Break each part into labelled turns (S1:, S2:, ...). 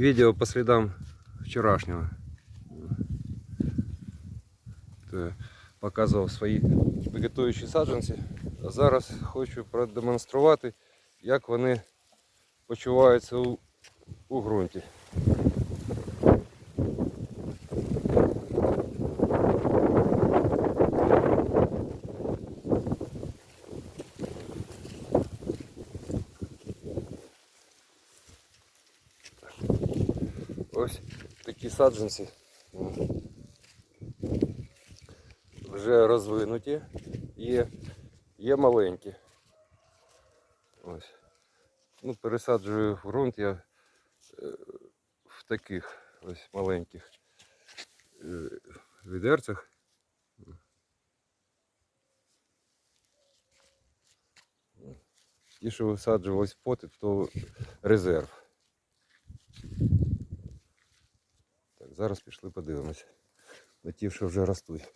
S1: Відео по слідам вчерашнего. Показував свої вегетуючі саджанці. А зараз хочу продемонструвати, як вони почуваються у, у ґрунті. Ось такі саджанці вже розвинуті, є, є маленькі. Ось. Ну, пересаджую ґрунт я е, в таких ось маленьких е, відерцях. Ті, що висаджувались в поти, то резерв. Зараз пішли подивимося. На ті, що вже ростуть.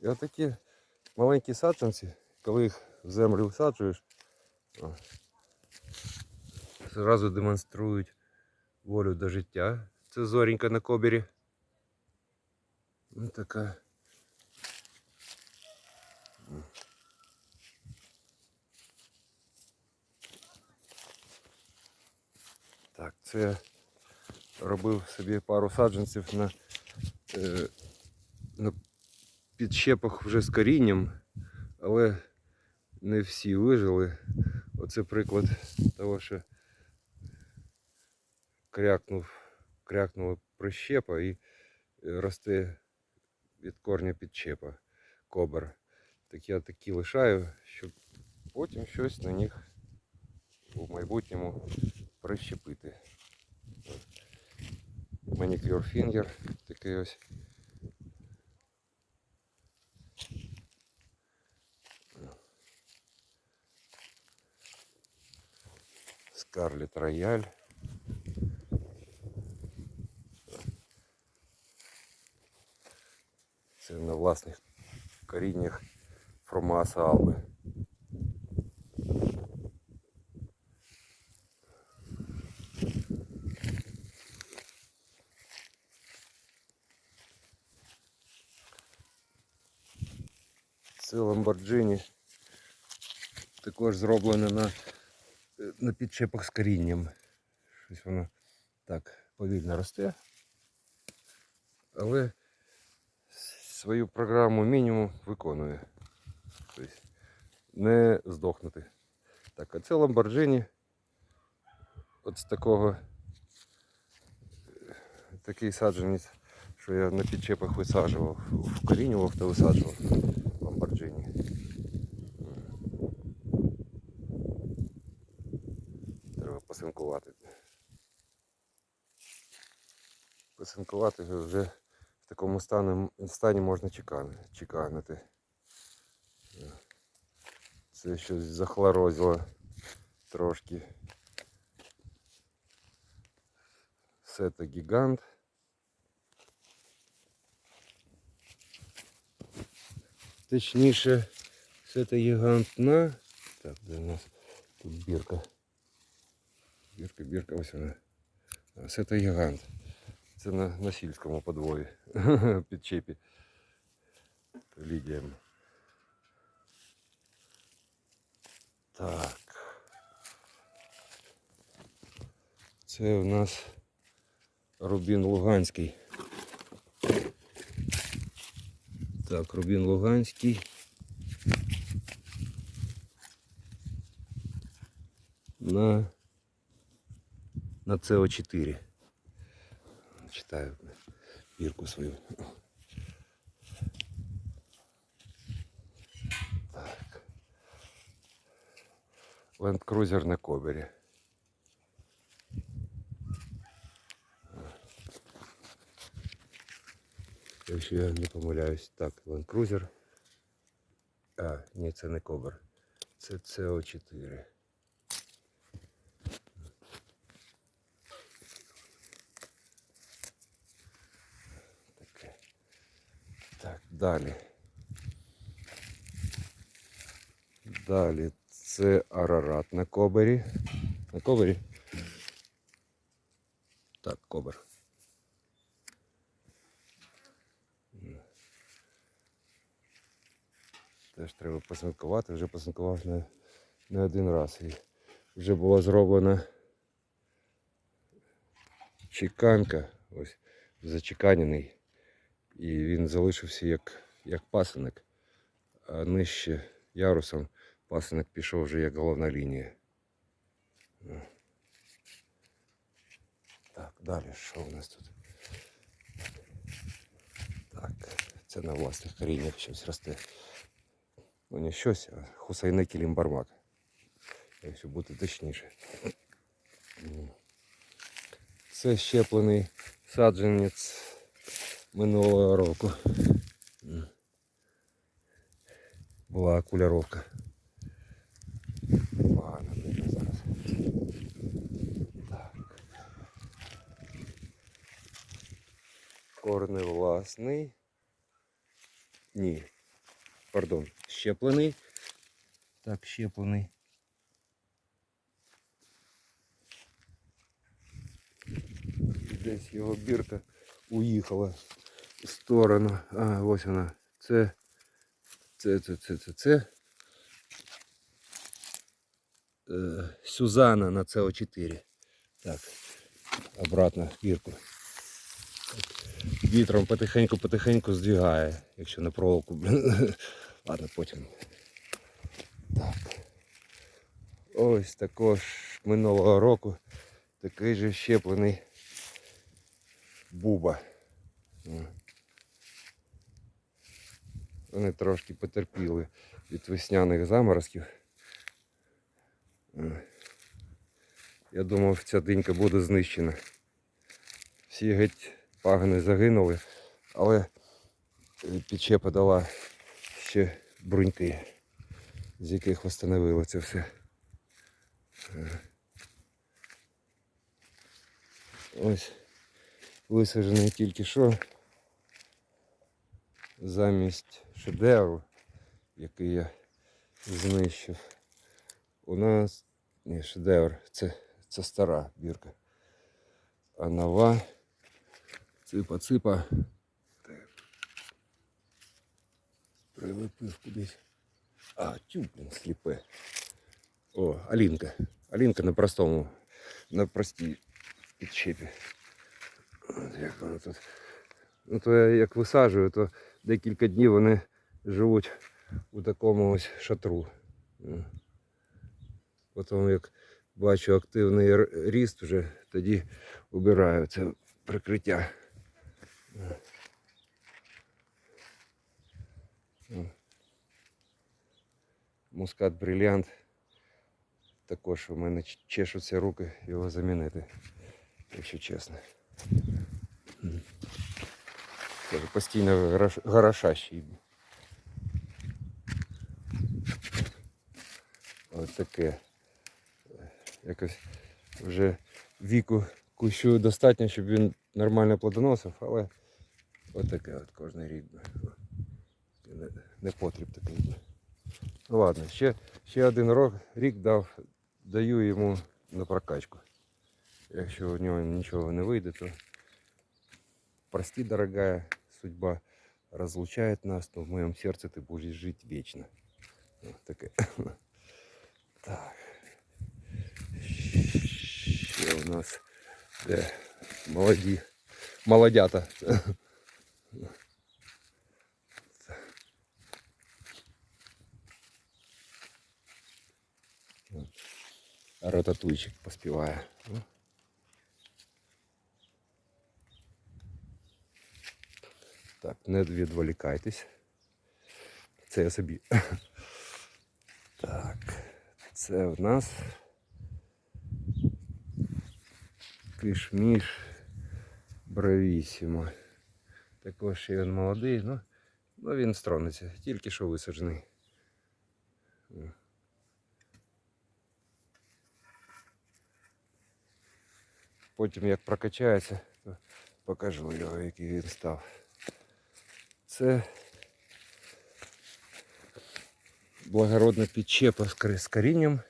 S1: І отакі маленькі саджанці, коли їх в землю висаджуєш, о, зразу демонструють волю до життя. Це зорінька на кобірі. Ось така. Це робив собі пару саджанців на, е, на підщепах вже з корінням, але не всі вижили. Оце приклад того, що крякнув, крякнула прищепа і росте від корня підчепа кобр. Так я такі лишаю, щоб потім щось на них у майбутньому прищепити. Манікюр фінгер такий ось. Скарлет Рояль. Це на власних коріннях Фромаса Алби. Це Lamborghini також зроблене на, на підчепах з корінням. Щось воно так повільно росте. Але свою програму мінімум виконує. Тобто не здохнути. Так, а це Lamborghini от з такого такий саджанець, що я на підчепах висаджував, вкорінював та висаджував Lamborghini. Треба посинкувати. Посинкувати вже в такому стані, стані можна чекани- чеканити. Це щось захлорозило трошки. Сета гігант. Точніше, сета гігант на. Так, де у нас тут бірка. Бірка, бірка, ось вона. А, Сета гігант. Це на, на сільському подвої. Підчепі. Лідіям. Так. Це у нас Рубін Луганський. Так, Рубін Луганський. На, на СО4. Читаю бірку свою. Так. Cruiser на кобері. Якщо я не помиляюсь, так, Cruiser. А, ні, це не кобер. Це СО4. Далі. Далі це Арарат на кобері. На ковері. Так, кобер. Теж треба посинкувати, вже посинкував не, не один раз. І вже була зроблена чеканка, ось зачеканений. І він залишився як, як пасинок, а нижче ярусом пасинок пішов вже як головна лінія. Так, далі що у нас тут? Так, це на власних коріннях щось росте. Ну не щось, а хусайне кілімбармак. Якщо бути точніше. Це щеплений саджанець минулого року. М. Була окуляровка. Погано видно зараз. Так. Корни власний. Ні. Пардон, щеплений. Так, щеплений. І Десь його бірка уїхала в сторону. А, ось вона. Це. Це, це, це, це, це. Е, Сюзанна на СО4. Так. Обратно в. Вітром потихеньку-потихеньку здвигає, якщо на проволоку. Ладно, потім. Так. Ось також минулого року такий же щеплений буба. Вони трошки потерпіли від весняних заморозків. Я думав, ця динька буде знищена. Всі геть пагани загинули, але підчепа дала ще бруньки, з яких встановило це все. Ось висаджений тільки що замість шедевру, який я знищив. У нас ні, шедевр, це, це стара бірка. А нова ципа-ципа. Так. Прилипив кудись. А, тю, блін, сліпе. О, Алінка. Алінка на простому, на простій підчепі. Як воно тут. Ну то я як висаджую, то декілька днів вони живуть у такому ось шатру. Потім як бачу активний ріст вже, тоді убираю це прикриття. Мускат брилянт. Також у мене чешуться руки його замінити, якщо чесно. Кажу, постійно грош- горошащий. Ось таке. Якось вже віку кущу достатньо, щоб він нормально плодоносив, але отаке от кожен рік. Не, потріб такий. Ну ладно, ще, ще один рок, рік дав, даю йому на прокачку. Якщо у нього нічого не вийде, то прости, дорогая судьба разлучает нас, но в моем сердце ты будешь жить вечно. Вот такая. Так. Ще у нас де молоді. Молодята. Ротатуйчик поспіває. Так, не відволікайтесь. Це я собі. Так, це в нас кишміш бравісімо. Також ще він молодий, ну, ну він стронеться, тільки що висаджений. Потім як прокачається, то покажу його, який він став. Це благородна підчепа з корінням.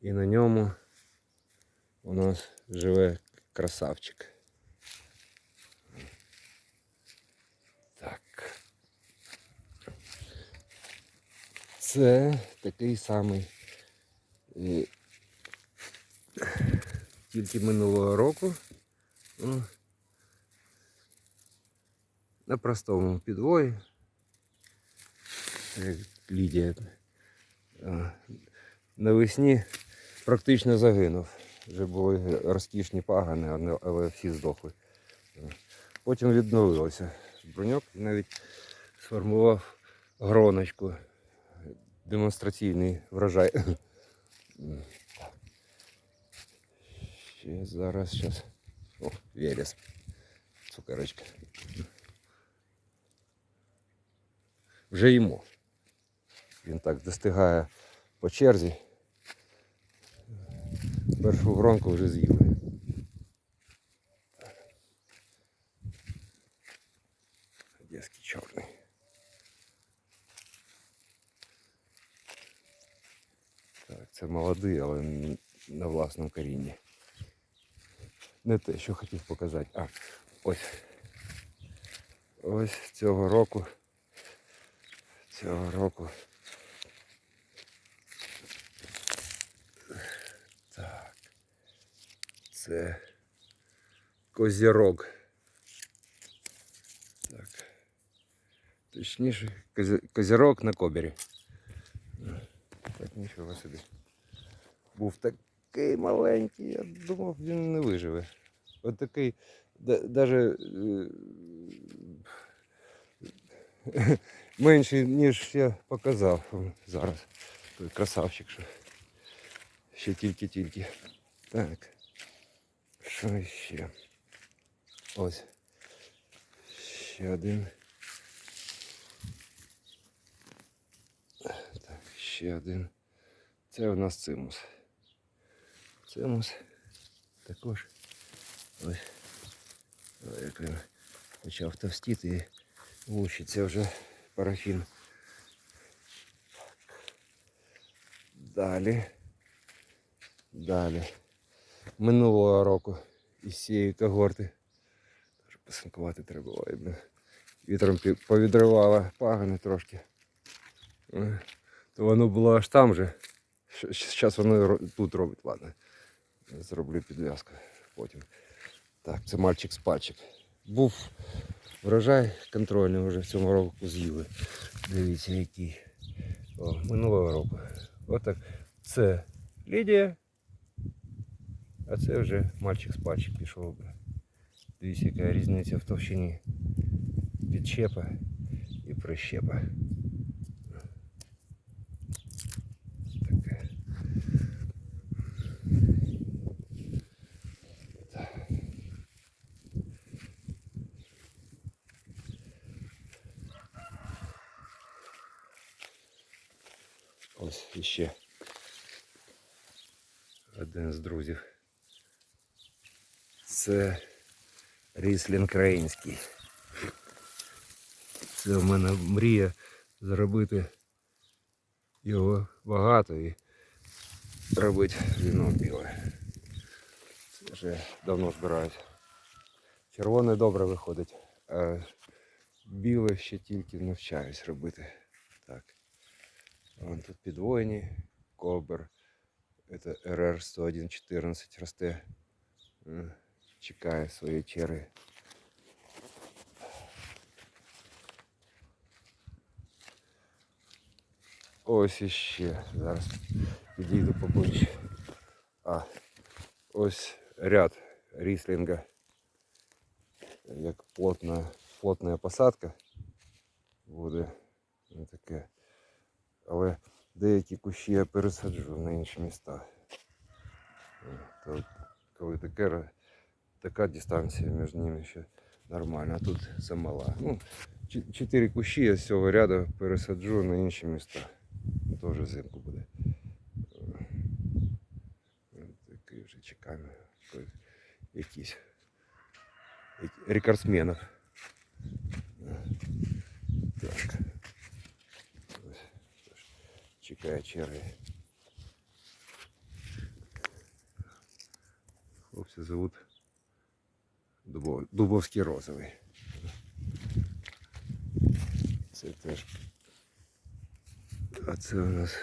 S1: І на ньому у нас живе красавчик. Так. Це такий самий. е, Тільки минулого року. На простому підвої. Лідія. е, Навесні практично загинув. Вже були розкішні пагани, але- всі здохли. Потім відновилося. Броньок і навіть сформував гроночку. Демонстраційний врожай. Ще зараз, зараз. О, верес. Цукерочка. Вже їмо. Він так достигає по черзі. Першу гронку вже з'їли. Одеський чорний. Так, це молодий, але на власному корінні. Не те, що хотів показати. А, ось. Ось цього року. Цього року. Так. Це козірог. Так. Точніше, кози- козірог на кобері. Так нічого собі. Був такий маленький, я думав, він не виживе. От такий, навіть менший, ніж я показав зараз. Той красавчик, що ще тільки-тільки. Так. Що ще? Ось. Ще один. Так, ще один. Це у нас цимус. Цимус також. Ось. Ой, як він почав товстіти і лущиться вже Парафін. Далі. Далі. Минулого року із цієї когорти. Теж посинкувати треба. Ой, блін. Вітром повідривало пагани трошки. Е, То воно було аж там же. Зараз воно тут робить, ладно. Зроблю підв'язку потім. Так, це мальчик з пальчик. Був врожай контрольний вже в цьому року з'їли. Дивіться, який. О, минулого року. Отак. Це Лідія. А це вже мальчик з пальчик пішов. Дивіться, яка різниця в товщині підщепа і прищепа. Таке. Ось іще один з друзів. Це ріслінг країнський. Це в мене мрія зробити його багато і робити віно біле. Це вже давно збираюсь. Червоне добре виходить, а біле ще тільки навчаюсь робити. Так. Вон тут підвоєні, кобр. Это РР 10114 росте. М, Чекає своєї черги. Ось іще. Зараз підійду поближче. А, ось ряд ріслінга. Як плотна, плотна посадка буде. Ну, таке. Але деякі кущі я пересаджу на інші міста. Е, То, коли таке, така дистанція між ними ще нормальна, а тут замала. Ну, чотири кущі я з цього ряду пересаджу на інші міста. Теж взимку буде. Е, Такий вже чекаємо. Якийсь. Рекордсменів. Е, Так. чекає черги. Хлопця зовут Дубовський розовий. Це теж. А це у нас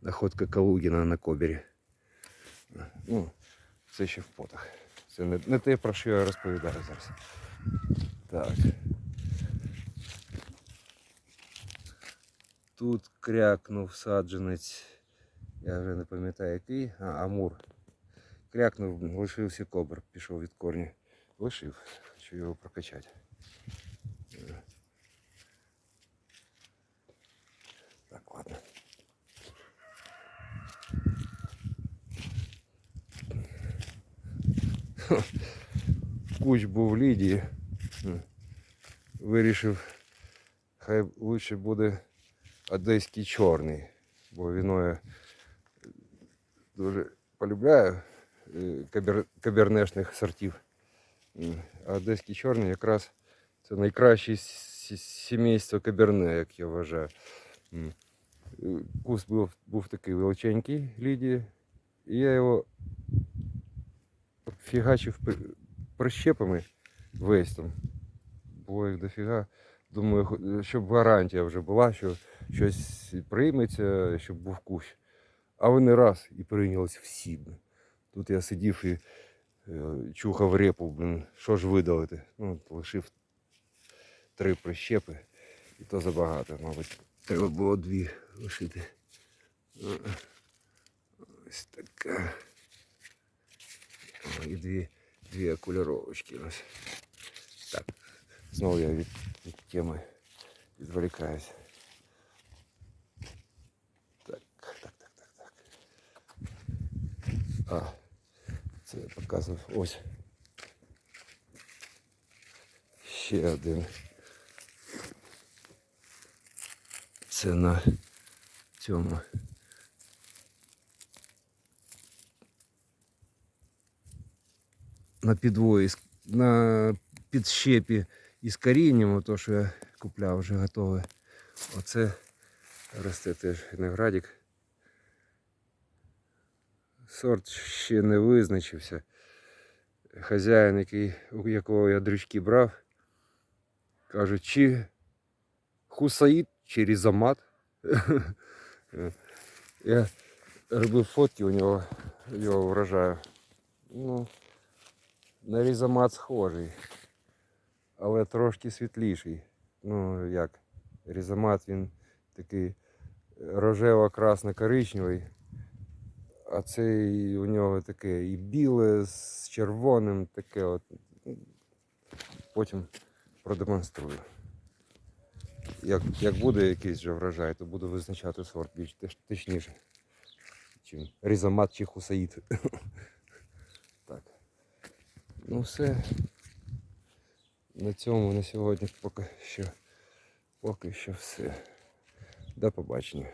S1: находка калугина на кобірі. Ну, все еще в потах. Це не, не те, про що я розповідаю зараз. Так. Тут крякнув саджанець. Я вже не пам'ятаю який. А, Амур. Крякнув, лишився кобр, пішов від корня. Лишив, хочу його прокачати. Так, ладно. Куч був в Лідії. М. Вирішив, хай лучше буде Одеський чорний, бо віно я дуже полюбляю е, кабер... кабернешних сортів. А одеський чорний якраз це найкраще сімейство каберне, як я вважаю. Е, Куст був, був такий величенький Лідії, і я його фігачив прищепами весь там. Було їх дофіга. Думаю, щоб гарантія вже була, що щось прийметься, щоб був кущ. А вони раз і прийнялись всі. Тут я сидів і е, чухав репу, блін, що ж видалити. Ну, лишив три прищепи, і то забагато, мабуть. Треба було дві лишити. Е, Ось така. І дві, дві окуліровочки ось. Так, знову я від, від теми відволікаюсь. Так, так, так, так, так. А, це я показував. Ось. Ще один. Це на цьому. на підвої, на підщепі із корінням, то, що я купляв вже готове. Оце росте теж виноградик. Сорт ще не визначився. Хазяїн, який, у якого я дрючки брав, каже, чи хусаїд, чи різомат. Я робив фотки у нього, його врожаю. Ну, на різомат схожий, але трошки світліший. Ну як, різомат він такий рожево-красно-коричневий, а цей у нього таке і біле з червоним, таке от. Потім продемонструю. Як, як буде якийсь же врожай, то буду визначати сорт більш точніше. Чим різомат чи хусаїд. Так. Ну все. На цьому на сьогодні поки що, поки що все. До побачення.